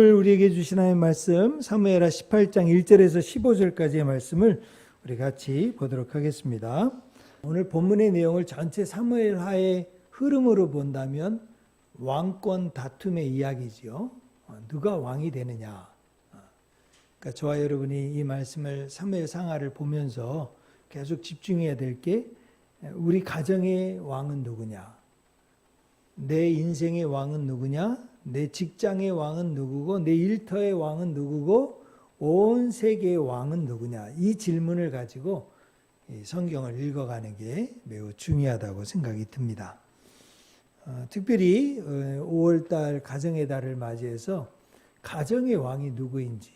오늘 우리에게 주신 하나님 말씀 사무엘하 18장 1절에서 15절까지의 말씀을 우리 같이 보도록 하겠습니다. 오늘 본문의 내용을 전체 사무엘하의 흐름으로 본다면 왕권 다툼의 이야기지요. 어, 누가 왕이 되느냐. 어, 그러니까 저와 여러분이 이 말씀을 사무엘 상하를 보면서 계속 집중해야 될 게 우리 가정의 왕은 누구냐? 내 인생의 왕은 누구냐? 내 직장의 왕은 누구고 내 일터의 왕은 누구고 온 세계의 왕은 누구냐? 이 질문을 가지고 이 성경을 읽어가는 게 매우 중요하다고 생각이 듭니다. 어, 특별히 5월달 가정의 달을 맞이해서 가정의 왕이 누구인지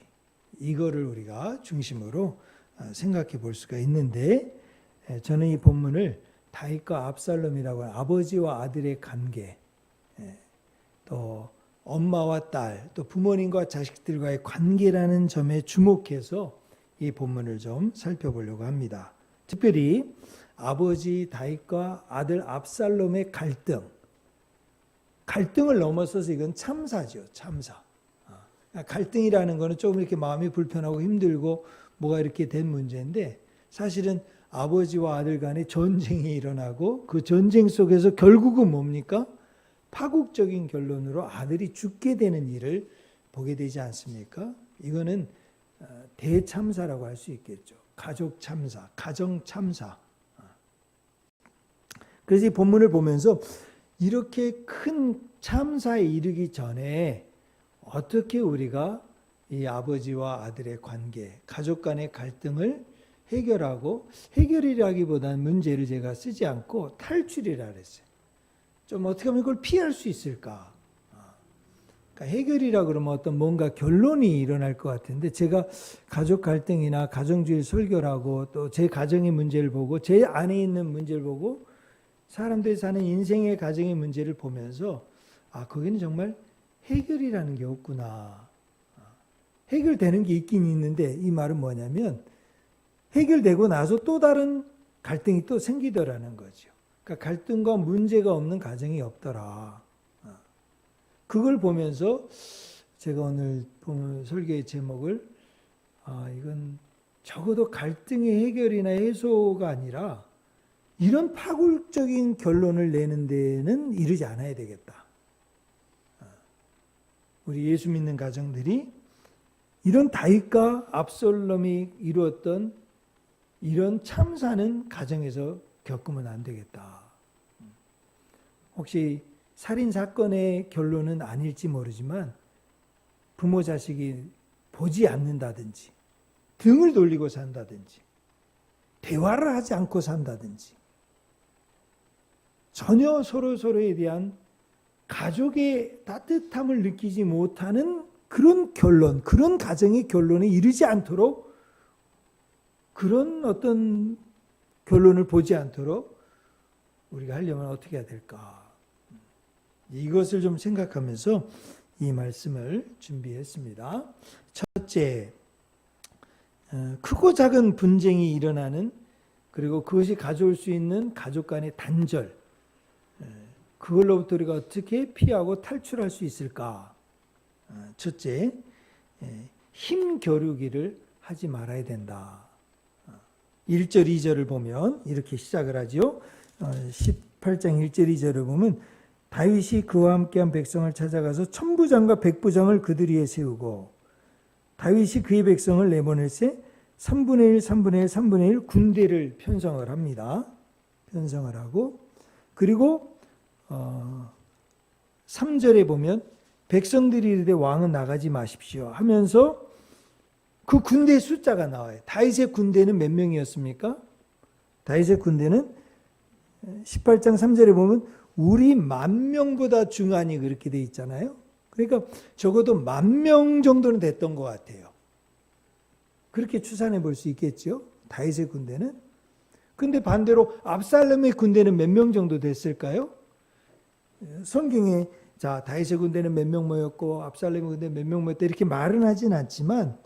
이거를 우리가 중심으로 어, 생각해 볼 수가 있는데 에, 저는 이 본문을 다윗과 압살롬이라고 하는 아버지와 아들의 관계 에, 또 엄마와 딸, 또 부모님과 자식들과의 관계라는 점에 주목해서 이 본문을 좀 살펴보려고 합니다. 특별히 아버지 다윗과 아들 압살롬의 갈등, 갈등을 넘어서서 이건 참사죠, 참사. 아, 갈등이라는 거는 조금 이렇게 마음이 불편하고 힘들고 뭐가 이렇게 된 문제인데 사실은 아버지와 아들 간에 전쟁이 일어나고 그 전쟁 속에서 결국은 뭡니까? 파국적인 결론으로 아들이 죽게 되는 일을 보게 되지 않습니까? 이거는 어, 대참사라고 할 수 있겠죠. 가족 참사, 가정 참사. 그래서 이 본문을 보면서 이렇게 큰 참사에 이르기 전에 어떻게 우리가 이 아버지와 아들의 관계, 가족 간의 갈등을 해결하고 해결이라기보다는 문제를 제가 쓰지 않고 탈출이라 그랬어요. 좀 어떻게 하면 이걸 피할 수 있을까? 그러니까 해결이라 그러면 어떤 뭔가 결론이 일어날 것 같은데 제가 가족 갈등이나 가정주의 설교라고 또 제 가정의 문제를 보고 제 안에 있는 문제를 보고 사람들이 사는 인생의 가정의 문제를 보면서 아 거기는 정말 해결이라는 게 없구나. 해결되는 게 있긴 있는데 이 말은 뭐냐면 해결되고 나서 또 다른 갈등이 또 생기더라는 거죠. 그러니까 갈등과 문제가 없는 가정이 없더라. 그걸 보면서 제가 오늘 보는 설교의 제목을 아 이건 적어도 갈등의 해결이나 해소가 아니라 이런 파국적인 결론을 내는 데는 이르지 않아야 되겠다. 우리 예수 믿는 가정들이 이런 다윗과 압솔롬이 이루었던 이런 참사는 가정에서 겪으면 안 되겠다. 혹시 살인 사건의 결론은 아닐지 모르지만 부모 자식이 보지 않는다든지 등을 돌리고 산다든지 대화를 하지 않고 산다든지 전혀 서로 서로에 대한 가족의 따뜻함을 느끼지 못하는 그런 결론, 그런 가정의 결론에 이르지 않도록 그런 어떤 결론을 보지 않도록 우리가 하려면 어떻게 해야 될까? 이것을 좀 생각하면서 이 말씀을 준비했습니다. 첫째, 어, 크고 작은 분쟁이 일어나는 그리고 그것이 가져올 수 있는 가족 간의 단절, 그걸로부터 우리가 어떻게 피하고 탈출할 수 있을까? 어, 첫째, 힘 겨루기를 하지 말아야 된다. 1절, 2절을 보면 이렇게 시작을 하죠. 18장 1절, 2절을 보면 다윗이 그와 함께한 백성을 찾아가서 천부장과 백부장을 그들 위에 세우고 다윗이 그의 백성을 내보낼세 3분의 1, 3분의 1, 3분의 1 군대를 편성을 합니다. 편성을 하고 그리고 어, 3절에 보면 백성들이 이르되 왕은 나가지 마십시오 하면서 그 군대 숫자가 나와요. 다윗의 군대는 몇 명이었습니까? 다윗의 군대는 18장 3절에 보면 우리 만 명보다 중하니 그렇게 돼 있잖아요. 그러니까 적어도 만 명 정도는 됐던 것 같아요. 그렇게 추산해 볼 수 있겠죠. 다윗의 군대는. 근데 반대로 압살롬의 군대는 몇 명 정도 됐을까요? 성경에 자 다윗의 군대는 몇 명 모였고 압살롬의 군대 몇 명 모였다 이렇게 말은 하진 않지만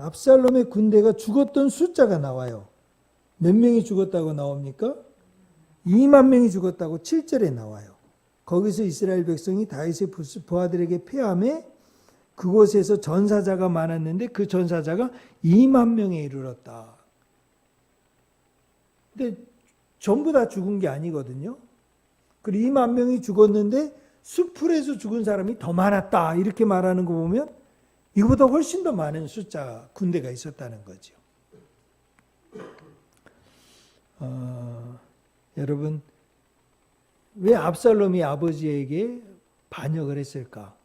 압살롬의 군대가 죽었던 숫자가 나와요. 몇 명이 죽었다고 나옵니까? 2만 명이 죽었다고 7절에 나와요. 거기서 이스라엘 백성이 다윗의 부하들에게 패함에 그곳에서 전사자가 많았는데 그 전사자가 2만 명에 이르렀다. 근데 전부 다 죽은 게 아니거든요. 그리고 2만 명이 죽었는데 수풀에서 죽은 사람이 더 많았다. 이렇게 말하는 거 보면 이거보다 훨씬 더 많은 숫자 군대가 있었다는 거죠. 어, 여러분 왜 압살롬이 아버지에게 반역을 했을까?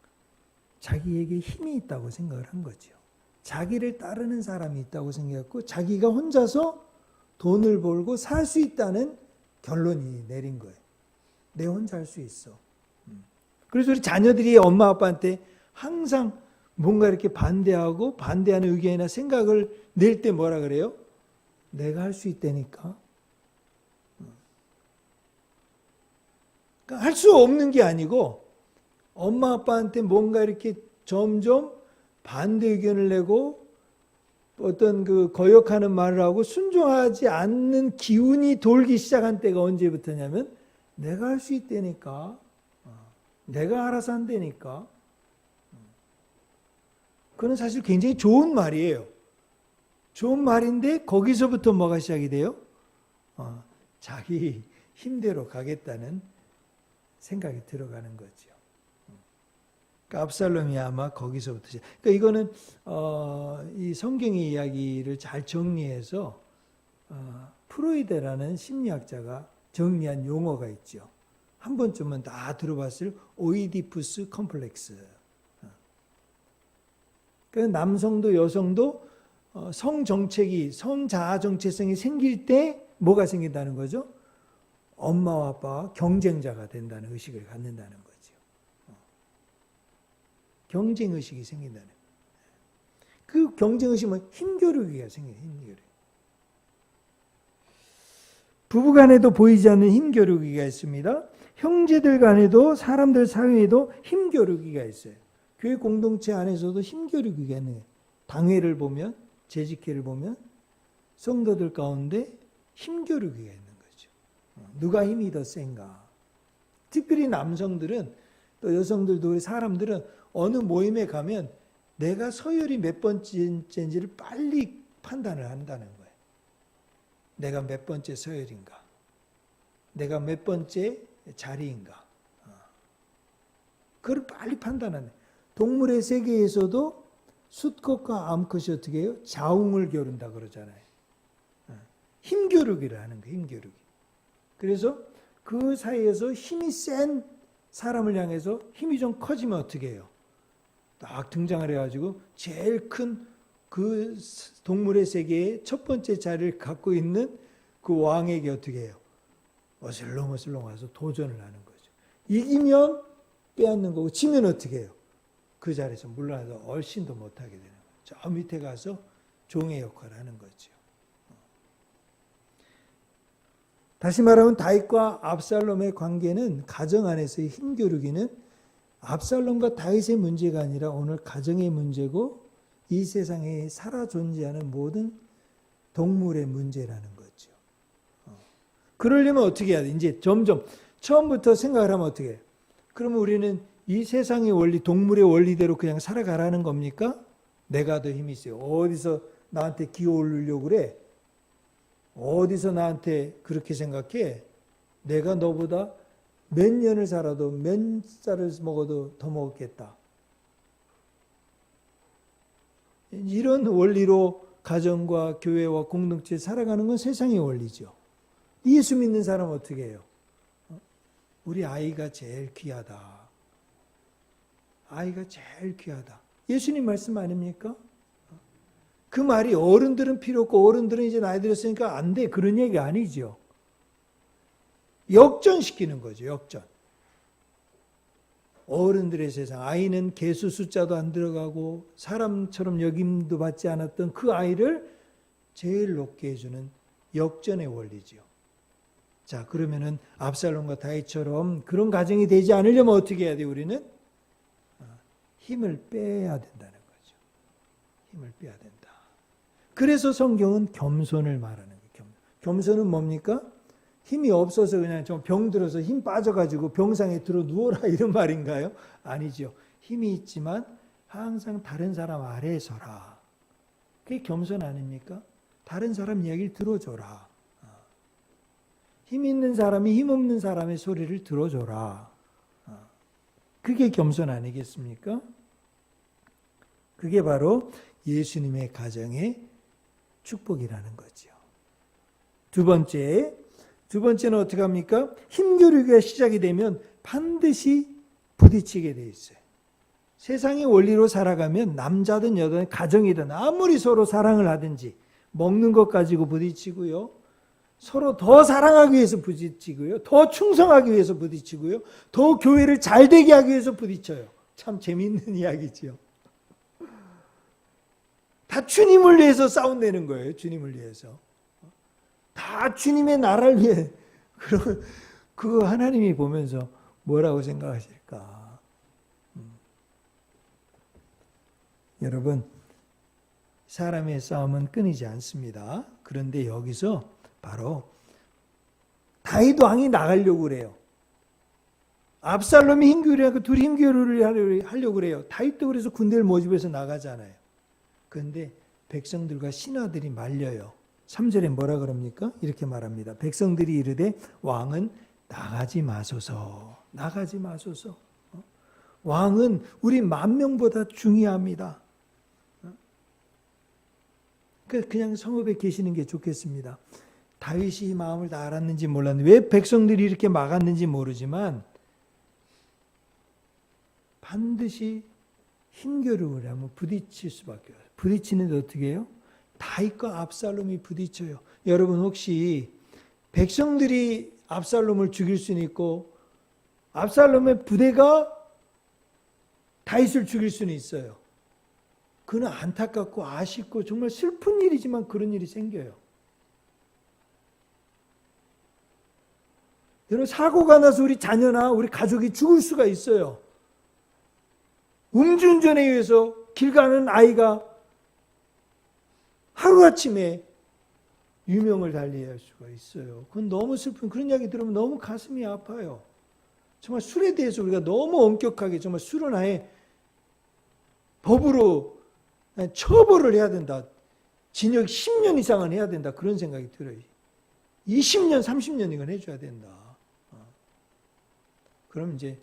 자기에게 힘이 있다고 생각을 한 거죠. 자기를 따르는 사람이 있다고 생각했고 자기가 혼자서 돈을 벌고 살 수 있다는 결론이 내린 거예요. 내 혼자 할 수 있어. 음. 그래서 우리 자녀들이 엄마 아빠한테 항상 뭔가 이렇게 반대하고 반대하는 의견이나 생각을 낼 때 뭐라 그래요? 내가 할 수 있다니까. 그러니까 할 수 없는 게 아니고 엄마 아빠한테 뭔가 이렇게 점점 반대 의견을 내고 어떤 그 거역하는 말을 하고 순종하지 않는 기운이 돌기 시작한 때가 언제부터냐면 내가 할 수 있다니까. 어, 내가 알아서 한다니까. 그건 사실 굉장히 좋은 말이에요. 좋은 말인데 거기서부터 뭐가 시작이 돼요? 어, 자기 힘대로 가겠다는 생각이 들어가는 거죠. 그러니까 압살롬이 아마 거기서부터 시작. 그러니까 이거는 어, 이 성경의 이야기를 잘 정리해서 어, 프로이데라는 심리학자가 정리한 용어가 있죠. 한 번쯤은 다 들어봤을 오이디푸스 컴플렉스. 그 남성도 여성도 어, 성 정책이 성 자아 정체성이 생길 때 뭐가 생긴다는 거죠? 엄마와 아빠와 경쟁자가 된다는 의식을 갖는다는 거죠. 어. 경쟁 의식이 생긴다는. 그 경쟁 의식은 힘겨루기가 생겨요. 힘겨루기. 부부 간에도 보이지 않는 힘겨루기가 있습니다. 형제들 간에도 사람들 사이에도 힘겨루기가 있어요. 교회 공동체 안에서도 힘겨루기가 있는 거예요. 당회를 보면 재직회를 보면 성도들 가운데 힘겨루기가 있는 거죠. 어, 누가 힘이 더 센가? 특별히 남성들은 또 여성들도 우리 사람들은 어느 모임에 가면 내가 서열이 몇 번째인지를 빨리 판단을 한다는 거예요. 내가 몇 번째 서열인가? 내가 몇 번째 자리인가? 어. 그걸 빨리 판단하는. 동물의 세계에서도 수컷과 암컷이 어떻게 해요? 자웅을 겨룬다 그러잖아요. 어. 힘겨루기를 하는 거예요. 힘겨루기. 그래서 그 사이에서 힘이 센 사람을 향해서 힘이 좀 커지면 어떻게 해요? 딱 등장을 해가지고 제일 큰 그 동물의 세계의 첫 번째 자리를 갖고 있는 그 왕에게 어떻게 해요? 어슬렁어슬렁 와서 도전을 하는 거죠. 이기면 빼앗는 거고 지면 어떻게 해요? 그 자리에서 물러나서 얼씬도 못하게 되는 거예요. 저 밑에 가서 종의 역할을 하는 거죠. 다시 말하면 다윗과 압살롬의 관계는 가정 안에서의 힘겨루기는 압살롬과 다윗의 문제가 아니라 오늘 가정의 문제고 이 세상에 살아 존재하는 모든 동물의 문제라는 거죠. 어. 그러려면 어떻게 해야 돼? 이제 점점 처음부터 생각을 하면 어떻게 해요? 그러면 우리는 이 세상의 원리, 동물의 원리대로 그냥 살아가라는 겁니까? 내가 더 힘이 있어요. 어디서 나한테 기어 오르려고 그래? 어디서 나한테 그렇게 생각해? 내가 너보다 몇 년을 살아도 몇 쌀을 먹어도 더 먹었겠다. 이런 원리로 가정과 교회와 공동체 살아가는 건 세상의 원리죠. 예수 믿는 사람 어떻게 해요? 우리 아이가 제일 귀하다. 아이가 제일 귀하다. 예수님 말씀 아닙니까? 그 말이 어른들은 필요 없고 어른들은 이제 나이 들었으니까 안 돼. 그런 얘기 아니죠. 역전시키는 거죠. 역전. 어른들의 세상, 아이는 개수 숫자도 안 들어가고 사람처럼 여김도 받지 않았던 그 아이를 제일 높게 해주는 역전의 원리죠. 자, 그러면은 압살롬과 다윗처럼 그런 가정이 되지 않으려면 어떻게 해야 돼, 우리는? 아, 힘을 빼야 된다는 거죠. 힘을 빼야 된다. 그래서 성경은 겸손을 말하는 거예요. 겸손 은 뭡니까? 힘이 없어서 그냥 좀 병 들어서 힘 빠져가지고 병상에 들어 누워라 이런 말인가요? 아니죠. 힘이 있지만 항상 다른 사람 아래에 서라. 그게 겸손 아닙니까? 다른 사람 이야기를 들어줘라. 어. 힘 있는 사람이 힘 없는 사람의 소리를 들어줘라. 어. 그게 겸손 아니겠습니까? 그게 바로 예수님의 가정의 축복이라는 거죠. 두 번째, 두 번째는 어떻게 합니까? 힘겨루기가 시작이 되면 반드시 부딪히게 돼 있어요. 세상의 원리로 살아가면 남자든 여자든 가정이든 아무리 서로 사랑을 하든지 먹는 것 가지고 부딪히고요. 서로 더 사랑하기 위해서 부딪히고요. 더 충성하기 위해서 부딪히고요. 더 교회를 잘 되게 하기 위해서 부딪혀요. 참 재미있는 이야기지요. 다 주님을 위해서 싸운다는 거예요. 주님을 위해서. 다 주님의 나라를 위해. 그러면 그거 하나님이 보면서 뭐라고 생각하실까? 음. 여러분, 사람의 싸움은 끊이지 않습니다. 그런데 여기서 바로 다윗 왕이 나가려고 그래요. 압살롬이 힘교류하고 둘이 힘교류를 하려고 그래요. 다윗도 그래서 군대를 모집해서 나가잖아요. 그런데 백성들과 신하들이 말려요. 3절에 뭐라 그럽니까? 이렇게 말합니다. 백성들이 이르되 왕은 나가지 마소서. 나가지 마소서. 어? 왕은 우리 만 명보다 중요합니다. 어? 그 그냥 성읍에 계시는 게 좋겠습니다. 다윗이 마음을 다 알았는지 몰랐는데 왜 백성들이 이렇게 막았는지 모르지만 반드시 힘겨루를 하면 부딪힐 수밖에 없어요. 부딪히는데 어떻게 해요? 다윗과 압살롬이 부딪혀요. 여러분 혹시 백성들이 압살롬을 죽일 수는 있고 압살롬의 부대가 다윗을 죽일 수는 있어요. 그는 안타깝고 아쉽고 정말 슬픈 일이지만 그런 일이 생겨요. 여러분 사고가 나서 우리 자녀나 우리 가족이 죽을 수가 있어요. 음주운전에 의해서 길 가는 아이가 하루아침에 유명을 달리할 수가 있어요. 그건 너무 슬픈 그런 이야기 들으면 너무 가슴이 아파요. 정말 술에 대해서 우리가 너무 엄격하게 정말 술은 아예 법으로 처벌을 해야 된다. 징역 10년 이상은 해야 된다. 그런 생각이 들어요. 20년, 30년 이건 해줘야 된다. 어. 그럼 이제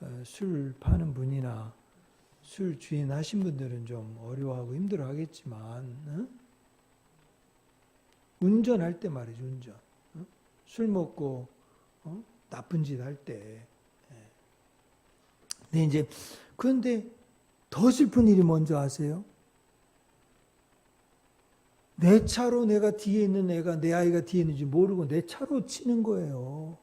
어, 술 파는 분이나 술 주인 하신 분들은 좀 어려워하고 힘들어 하겠지만, 어? 운전할 때 말이죠, 운전. 어? 술 먹고, 어? 나쁜 짓 할 때. 예. 근데 이제, 그런데 더 슬픈 일이 뭔지 아세요? 내 차로 내가 뒤에 있는 애가 내 아이가 뒤에 있는지 모르고 내 차로 치는 거예요.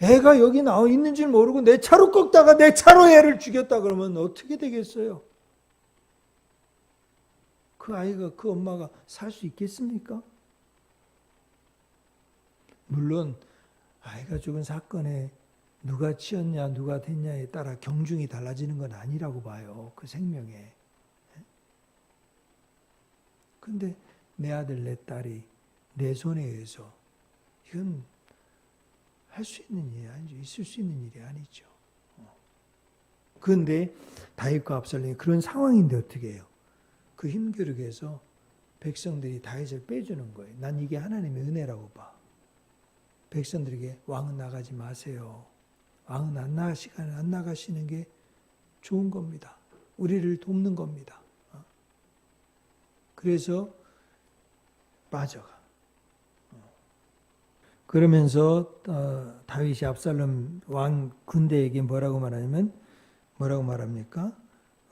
애가 여기 나와 있는 줄 모르고 내 차로 꺾다가 내 차로 애를 죽였다 그러면 어떻게 되겠어요? 그 아이가 그 엄마가 살 수 있겠습니까? 물론 아이가 죽은 사건에 누가 치었냐 누가 됐냐에 따라 경중이 달라지는 건 아니라고 봐요. 그 생명에. 근데 내 아들 내 딸이 내 손에 의해서 이건 할 수 있는 일이 아니죠. 있을 수 있는 일이 아니죠. 어. 그런데 다윗과 압살롬이 그런 상황인데 어떻게 해요? 그 힘겨루기에서 백성들이 다윗을 빼주는 거예요. 난 이게 하나님의 은혜라고 봐. 백성들에게 왕은 나가지 마세요. 왕은 안 나가시는 안 나가시는 게 좋은 겁니다. 우리를 돕는 겁니다. 어. 그래서 빠져가. 그러면서 어, 다윗이 압살롬 왕 군대에게 뭐라고 말하냐면 뭐라고 말합니까?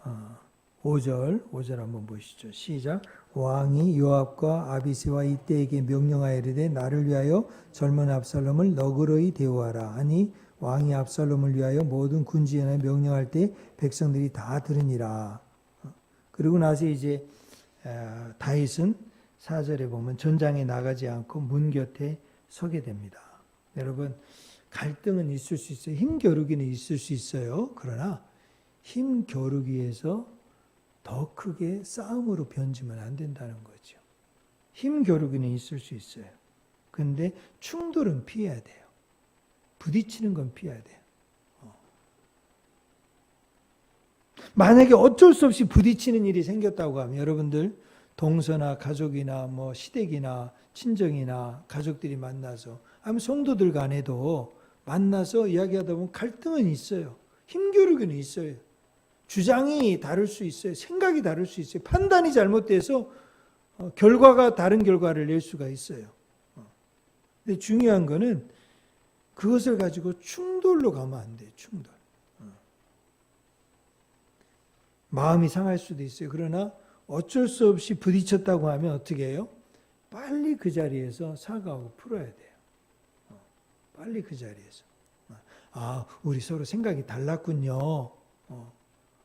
어, 5절 5절 한번 보시죠. 시작. 왕이 요압과 아비세와 이때에게 명령하여 이르되 나를 위하여 젊은 압살롬을 너그러이 대우하라. 아니 왕이 압살롬을 위하여 모든 군지연에 명령할 때 백성들이 다 들으니라. 어, 그리고 나서 이제 다윗은 4절에 보면 전장에 나가지 않고 문 곁에 서게 됩니다. 여러분, 갈등은 있을 수 있어요. 힘겨루기는 있을 수 있어요. 그러나 힘겨루기에서 더 크게 싸움으로 변지면 안 된다는 거죠. 힘겨루기는 있을 수 있어요. 근데 충돌은 피해야 돼요. 부딪히는 건 피해야 돼요. 어. 만약에 어쩔 수 없이 부딪히는 일이 생겼다고 하면 여러분들 동서나 가족이나 뭐 시댁이나 친정이나 가족들이 만나서 아니면 성도들 간에도 만나서 이야기하다 보면 갈등은 있어요. 힘겨루기는 있어요. 주장이 다를 수 있어요. 생각이 다를 수 있어요. 판단이 잘못돼서 어, 결과가 다른 결과를 낼 수가 있어요. 어. 근데 중요한 거는 그것을 가지고 충돌로 가면 안 돼요. 충돌. 어. 마음이 상할 수도 있어요. 그러나 어쩔 수 없이 부딪혔다고 하면 어떻게 해요? 빨리 그 자리에서 사과하고 풀어야 돼요. 어. 빨리 그 자리에서. 어. 아, 우리 서로 생각이 달랐군요. 어.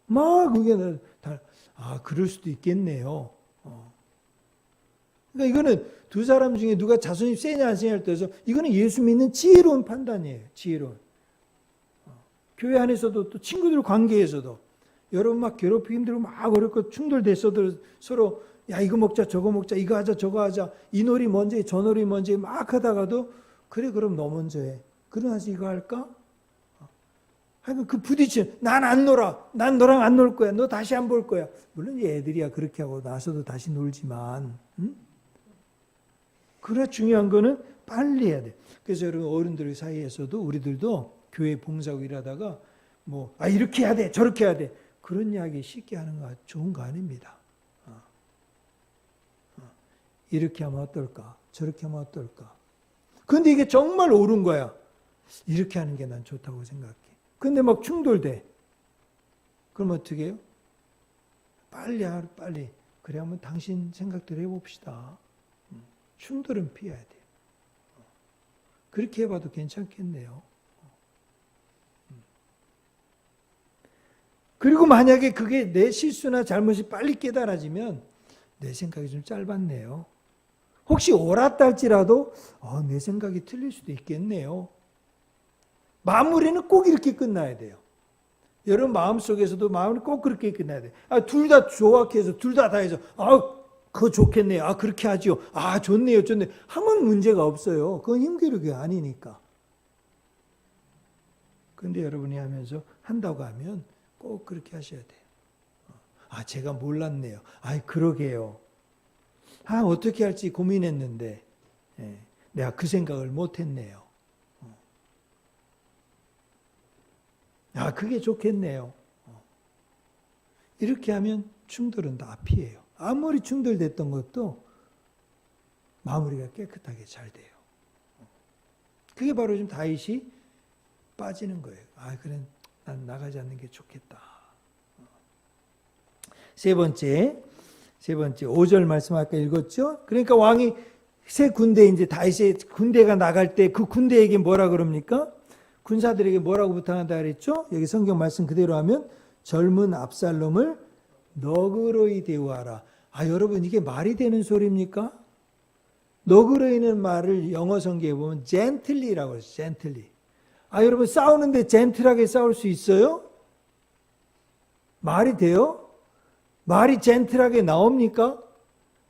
막 그게 다, 아, 그럴 수도 있겠네요. 어. 그러니까 이거는 두 사람 중에 누가 자손이 세냐 안 세냐를 떠서 이거는 예수 믿는 지혜로운 판단이에요. 지혜로운. 어. 교회 안에서도 또 친구들 관계에서도 여러분 막 괴롭히기 힘들고 막 어렵고 충돌됐어도 서로 야 이거 먹자 저거 먹자 이거 하자 저거 하자 이 놀이 먼저 해, 저 놀이 먼저 해, 막 하다가도 그래 그럼 너 먼저 해. 그러나서 이거 할까? 하여간 그 부딪힌 난 안 놀아. 난 너랑 안 놀 거야. 너 다시 안 볼 거야. 물론 애들이야 그렇게 하고 나서도 다시 놀지만 응? 그래 중요한 거는 빨리 해야 돼. 그래서 여러분 어른들 사이에서도 우리들도 교회 봉사하고 일하다가 뭐 아 이렇게 해야 돼 저렇게 해야 돼 그런 이야기 쉽게 하는 거 좋은 거 아닙니다. 이렇게 하면 어떨까? 저렇게 하면 어떨까? 근데 이게 정말 옳은 거야. 이렇게 하는 게 난 좋다고 생각해. 근데 막 충돌돼. 그럼 어떻게 해요? 빨리 하루 빨리. 그래 한번 당신 생각대로 해봅시다. 음. 충돌은 피해야. 어. 그렇게 해봐도 괜찮겠네요. 그리고 만약에 그게 내 실수나 잘못이 빨리 깨달아지면 내 생각이 좀 짧았네요. 혹시 옳았다 할지라도 어, 내 생각이 틀릴 수도 있겠네요. 마무리는 꼭 이렇게 끝나야 돼요. 여러분 마음속에서도 마음이 꼭 그렇게 끝나야 돼요. 아, 둘 다 조악해서 둘 다 다 해서 아, 그거 좋겠네요. 아, 그렇게 하지요. 아, 좋네요. 좋네. 하면 문제가 없어요. 그건 힘겨루기 아니니까. 근데 여러분이 하면서 한다고 하면 꼭 그렇게 하셔야 돼요. 아, 제가 몰랐네요. 아, 그러게요. 아, 어떻게 할지 고민했는데, 예, 내가 그 생각을 못했네요. 어. 아, 그게 좋겠네요. 어. 이렇게 하면 충돌은 다 피해요. 아무리 충돌됐던 것도 마무리가 깨끗하게 잘 돼요. 어. 그게 바로 지금 다윗이 빠지는 거예요. 아, 그래, 난 나가지 않는 게 좋겠다. 세 번째, 세 번째, 5절 말씀 아까 읽었죠? 그러니까 왕이 새 군대, 이제 다윗의 군대가 나갈 때 그 군대에게 뭐라 그럽니까? 군사들에게 뭐라고 부탁한다 그랬죠? 여기 성경 말씀 그대로 하면 젊은 압살롬을 너그러이 대우하라. 아, 여러분, 이게 말이 되는 소리입니까? 너그러이는 말을 영어 성경에 보면 gently라고 해요. gently. 아, 여러분, 싸우는데 젠틀하게 싸울 수 있어요? 말이 돼요? 말이 젠틀하게 나옵니까?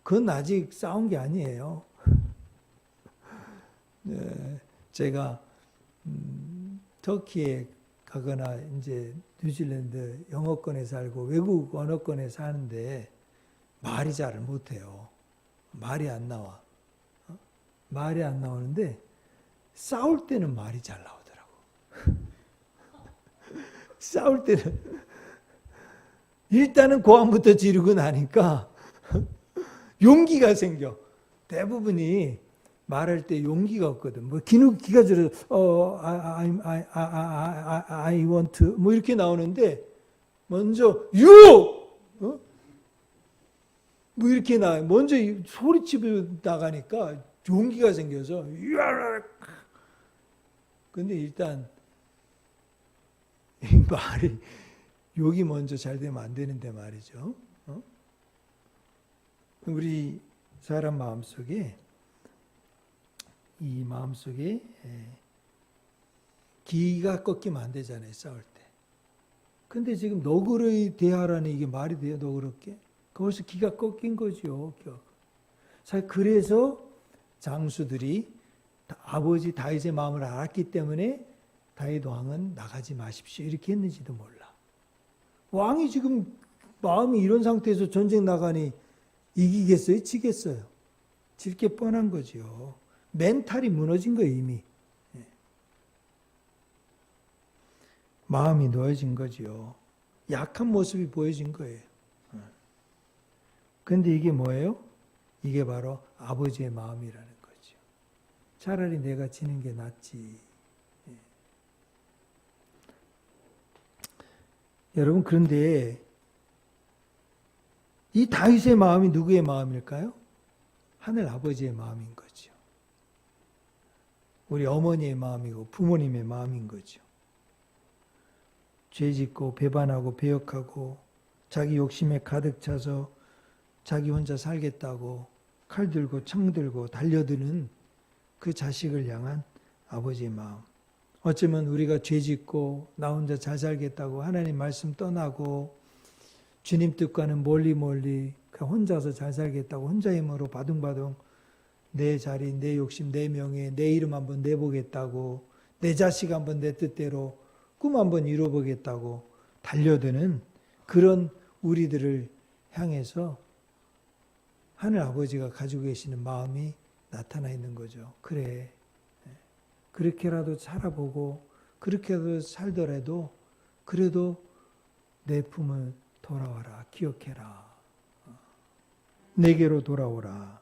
그건 아직 싸운 게 아니에요. 네, 제가, 음, 터키에 가거나, 이제, 뉴질랜드 영어권에 살고 외국 언어권에 사는데 말이 잘 못해요. 말이 안 나와. 어? 말이 안 나오는데 싸울 때는 말이 잘 나와. 싸울 때는 일단은 고함부터 지르고 나니까 용기가 생겨. 대부분이 말할 때 용기가 없거든. 뭐 기누 기가 들어 어 I, I, I, I, I want to 뭐 이렇게 나오는데 먼저 you 어? 뭐 이렇게 나 먼저 소리치고 나가니까 용기가 생겨서 근데 일단 이 말이 욕이 먼저 잘 되면 안 되는데 말이죠. 어? 우리 사람 마음 속에 이 마음 속에 기가 꺾이면 안 되잖아요. 싸울 때. 근데 지금 너그러이 대하라는 이게 말이 돼요? 너그럽게? 거기서 기가 꺾인 거죠. 사실 그래서 장수들이 아버지 다윗의 마음을 알았기 때문에 다윗 왕은 나가지 마십시오. 이렇게 했는지도 몰라. 왕이 지금 마음이 이런 상태에서 전쟁 나가니 이기겠어요? 지겠어요? 질 게 뻔한 거죠. 멘탈이 무너진 거예요, 이미. 예. 마음이 놓여진 거죠. 약한 모습이 보여진 거예요. 근데 이게 뭐예요? 이게 바로 아버지의 마음이라는 거죠. 차라리 내가 지는 게 낫지. 예. 여러분 그런데 이 다윗의 마음이 누구의 마음일까요? 하늘 아버지의 마음인 거죠. 우리 어머니의 마음이고 부모님의 마음인 거죠. 죄 짓고 배반하고 배역하고 자기 욕심에 가득 차서 자기 혼자 살겠다고 칼 들고 창 들고 달려드는 그 자식을 향한 아버지의 마음. 어쩌면 우리가 죄 짓고 나 혼자 잘 살겠다고 하나님 말씀 떠나고 주님 뜻과는 멀리 멀리 그 혼자서 잘 살겠다고 혼자 힘으로 바둥바둥 내 자리, 내 욕심, 내 명예, 내 이름 한번 내보겠다고 내 자식 한번 내 뜻대로 꿈 한번 이뤄보겠다고 달려드는 그런 우리들을 향해서 하늘 아버지가 가지고 계시는 마음이 나타나 있는 거죠. 그래. 그렇게라도 살아보고 그렇게라도 살더라도 그래도 내 품을 돌아와라. 기억해라. 내게로 돌아오라.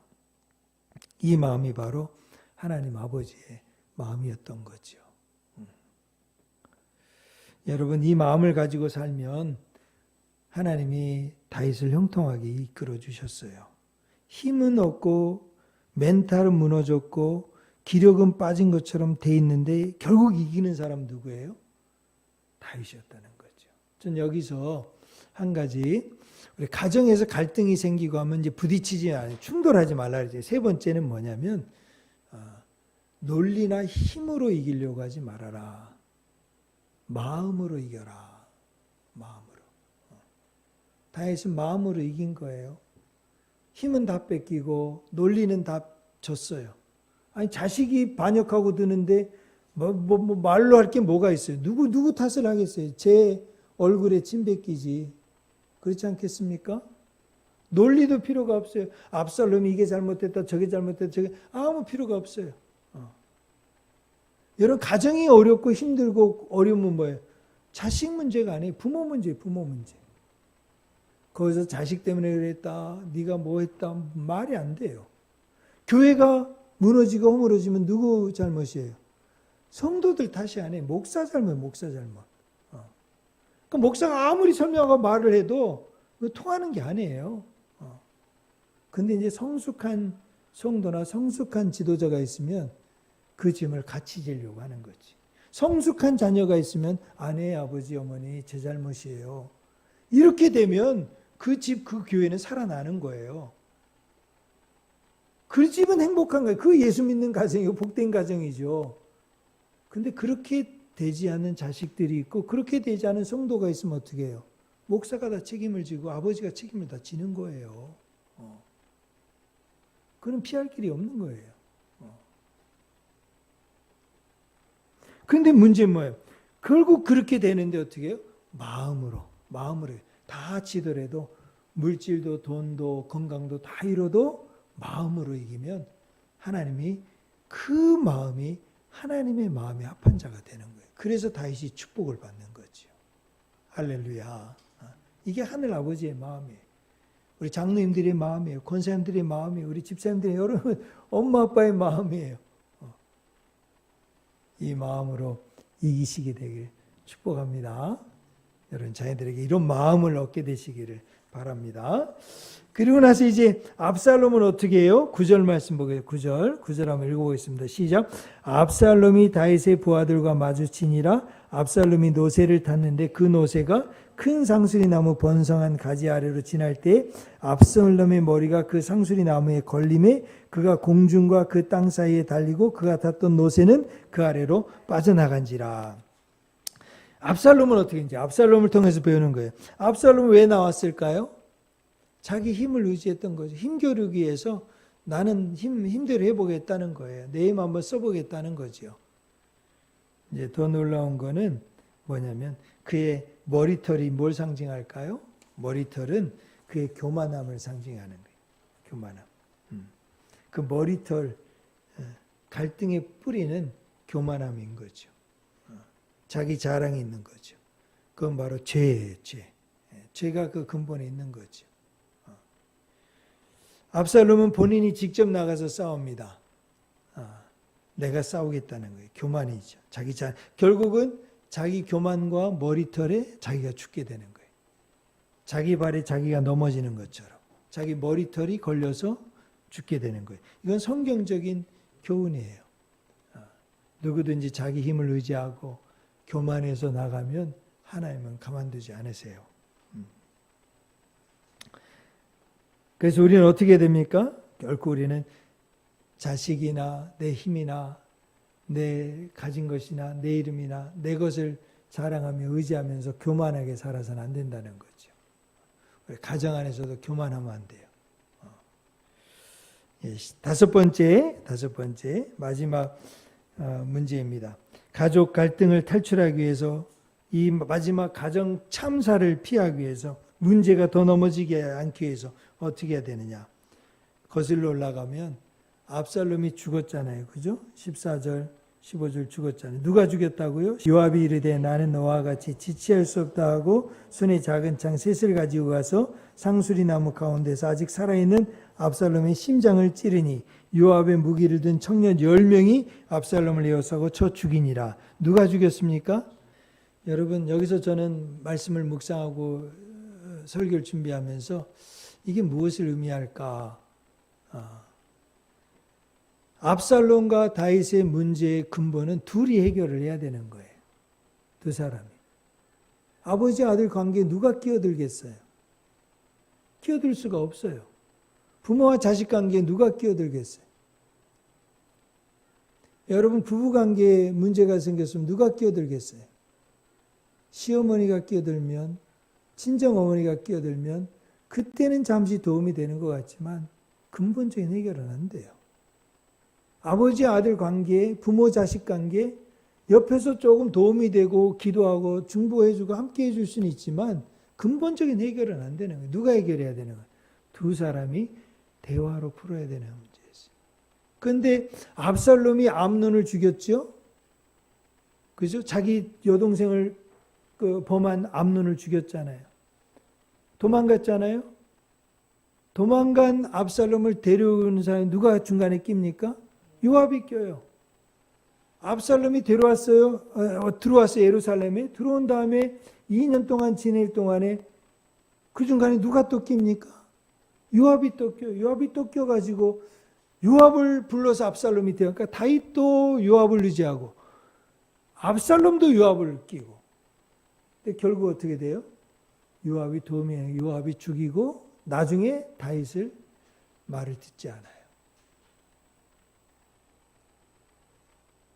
이 마음이 바로 하나님 아버지의 마음이었던 거죠. 음. 여러분 이 마음을 가지고 살면 하나님이 다윗을 형통하게 이끌어 주셨어요. 힘은 없고 멘탈은 무너졌고 기력은 빠진 것처럼 돼 있는데 결국 이기는 사람 누구예요? 다윗이었다는 거죠. 전 여기서 한 가지 우리 가정에서 갈등이 생기고 하면 이제 부딪히지 않아요. 충돌하지 말라 그러죠. 세 번째는 뭐냐면 아, 논리나 힘으로 이기려고 하지 말아라. 마음으로 이겨라. 마음으로. 어. 다윗은 마음으로 이긴 거예요. 힘은 다 뺏기고 논리는 다 졌어요. 아니 자식이 반역하고 드는데 뭐, 뭐, 뭐 말로 할 게 뭐가 있어요? 누구 누구 탓을 하겠어요? 제 얼굴에 침 뱉기지. 그렇지 않겠습니까? 논리도 필요가 없어요. 압살롬이 이게 잘못됐다, 저게 잘못됐다, 저게 아무 필요가 없어요. 어. 여러분 가정이 어렵고 힘들고 어려우면 뭐예요? 자식 문제가 아니에요. 부모 문제, 부모 문제. 거기서 자식 때문에 그랬다, 네가 뭐 했다 말이 안 돼요. 교회가 무너지고 허물어지면 누구 잘못이에요? 성도들 탓이 아니에요. 목사 잘못, 목사 잘못. 어. 그 목사가 아무리 설명하고 말을 해도 그 통하는 게 아니에요. 어. 근데 이제 성숙한 성도나 성숙한 지도자가 있으면 그 짐을 같이 지려고 하는 거지. 성숙한 자녀가 있으면 아내, 아버지, 어머니 제 잘못이에요. 이렇게 되면 그 집, 그 교회는 살아나는 거예요. 그 집은 행복한 거예요. 그 예수 믿는 가정이고 복된 가정이죠. 근데 그렇게 되지 않는 자식들이 있고 그렇게 되지 않은 성도가 있으면 어떻게 해요? 목사가 다 책임을 지고 아버지가 책임을 다 지는 거예요. 어. 그는 피할 길이 없는 거예요. 어. 그런데 문제는 뭐예요? 결국 그렇게 되는데 어떻게 해요? 마음으로, 마음으로. 다 지더라도 물질도 돈도 건강도 다 잃어도 마음으로 이기면 하나님이 그 마음이 하나님의 마음에 합한 자가 되는 거예요. 그래서 다윗이 축복을 받는 거죠. 할렐루야. 이게 하늘 아버지의 마음이에요. 우리 장로님들의 마음이에요. 권사님들의 마음이에요. 우리 집사님들의 여러분 엄마 아빠의 마음이에요. 어. 이 마음으로 이기시게 되길 축복합니다. 여러분 자녀들에게 이런 마음을 얻게 되시기를 바랍니다. 그리고 나서 이제 압살롬은 어떻게 해요? 9절 말씀 보겠습니다. 9절. 9절 한번 읽어보겠습니다. 시작. 압살롬이 다윗의 부하들과 마주치니라 압살롬이 노새를 탔는데 그 노새가 큰 상수리 나무 번성한 가지 아래로 지날 때 압살롬의 머리가 그 상수리 나무에 걸림에 그가 공중과 그 땅 사이에 달리고 그가 탔던 노새는 그 아래로 빠져나간지라. 압살롬은 어떻게 했지? 압살롬을 통해서 배우는 거예요. 압살롬은 왜 나왔을까요? 자기 힘을 의지했던 거죠. 힘 겨루기 위해서 나는 힘, 힘대로 해보겠다는 거예요. 내 힘 한번 써보겠다는 거죠. 이제 더 놀라운 거는 뭐냐면 그의 머리털이 뭘 상징할까요? 머리털은 그의 교만함을 상징하는 거예요. 교만함. 음. 그 머리털 어, 갈등의 뿌리는 교만함인 거죠. 어, 자기 자랑이 있는 거죠. 그건 바로 죄예요, 죄. 예, 죄가 그 근본에 있는 거죠. 어. 압살롬은 본인이 직접 나가서 싸웁니다. 아, 내가 싸우겠다는 거예요. 교만이죠. 자기 자 결국은 자기 교만과 머리털에 자기가 죽게 되는 거예요. 자기 발에 자기가 넘어지는 것처럼 자기 머리털이 걸려서 죽게 되는 거예요. 이건 성경적인 교훈이에요. 아, 누구든지 자기 힘을 의지하고 교만해서 나가면 하나님은 가만두지 않으세요. 음. 그래서 우리는 어떻게 됩니까? 결코 우리는 자식이나 내 힘이나 내 가진 것이나 내 이름이나 내 것을 자랑하며 의지하면서 교만하게 살아서는 안 된다는 거죠. 우리 가정 안에서도 교만하면 안 돼요. 어. 예, 다섯 번째, 다섯 번째 마지막 어, 문제입니다. 가족 갈등을 탈출하기 위해서 이 마지막 가정 참사를 피하기 위해서 문제가 더 넘어지게 않기 위해서 어떻게 해야 되느냐? 거슬러 올라가면 압살롬이 죽었잖아요. 그죠? 14절, 15절 죽었잖아요. 누가 죽였다고요? 요압이 이르되 나는 너와 같이 지체할 수 없다 하고 손에 작은 창 셋을 가지고 가서 상수리 나무 가운데서 아직 살아있는 압살롬의 심장을 찌르니 요압의 무기를 든 청년 10명이 압살롬을 에워싸고 쳐 죽이니라. 누가 죽였습니까? 여러분 여기서 저는 말씀을 묵상하고 어, 설교를 준비하면서 이게 무엇을 의미할까? 아, 압살롬과 다윗의 문제의 근본은 둘이 해결을 해야 되는 거예요. 두 사람이. 아버지 아들 관계에 누가 끼어들겠어요? 끼어들 수가 없어요. 부모와 자식 관계에 누가 끼어들겠어요? 여러분 부부 관계에 문제가 생겼으면 누가 끼어들겠어요? 시어머니가 끼어들면 친정 어머니가 끼어들면 그때는 잠시 도움이 되는 것 같지만 근본적인 해결은 안 돼요. 아버지 아들 관계, 부모 자식 관계 옆에서 조금 도움이 되고 기도하고 중보해주고 함께 해 줄 수는 있지만 근본적인 해결은 안 되는 거예요. 누가 해결해야 되는 거예요? 두 사람이 대화로 풀어야 되는 문제였어요. 그런데 압살롬이 암론을 죽였죠. 그죠? 자기 여동생을 그 범한 암론을 죽였잖아요. 도망갔잖아요. 도망간 압살롬을 데려오는 사람이 누가 중간에 낍니까? 요압이 껴요. 압살롬이 데려왔어요. 어, 들어왔어요. 예루살렘에. 들어온 다음에 2년 동안 지낼 동안에 그 중간에 누가 또 낍니까? 요압이 또 껴요. 요압이 또 껴가지고 요압을 불러서 압살롬이 되어 그러니까 다윗도 요압을 의지하고 압살롬도 요압을 끼고 근데 결국 어떻게 돼요? 요압이 도움이 요압이 죽이고 나중에 다윗을 말을 듣지 않아요.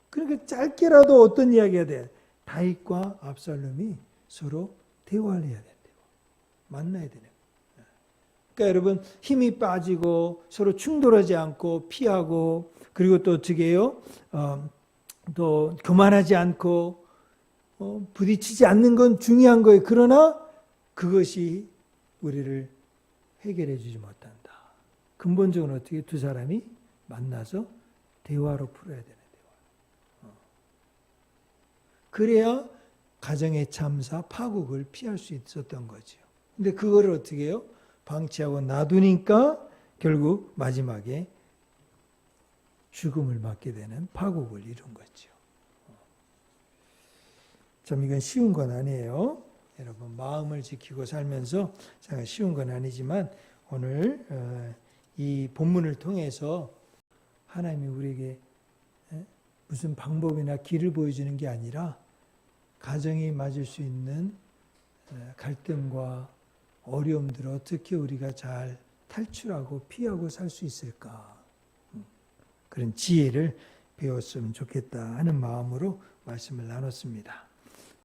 그러니까 짧게라도 어떤 이야기가 돼? 다윗과 압살롬이 서로 대화를 해야 된대요. 만나야 거예요. 그러니까 여러분 힘이 빠지고 서로 충돌하지 않고 피하고 그리고 또 어떻게 해요? 어, 또 교만하지 않고 어, 부딪히지 않는 건 중요한 거예요. 그러나 그것이 우리를 해결해 주지 못한다. 근본적으로 어떻게 두 사람이 만나서 대화로 풀어야 되는 대화. 어. 그래야 가정의 참사, 파국을 피할 수 있었던 거죠. 근데 그거를 어떻게 해요? 방치하고 놔두니까 결국 마지막에 죽음을 맞게 되는 파국을 이룬 거죠. 참 이건 쉬운 건 아니에요. 여러분 마음을 지키고 살면서 제가 쉬운 건 아니지만 오늘 어, 이 본문을 통해서 하나님이 우리에게 무슨 방법이나 길을 보여주는 게 아니라 가정이 맞을 수 있는 어, 갈등과 어려움들 을 어떻게 우리가 잘 탈출하고 피하고 살 수 있을까 음, 그런 지혜를 배웠으면 좋겠다 하는 마음으로 말씀을 나눴습니다.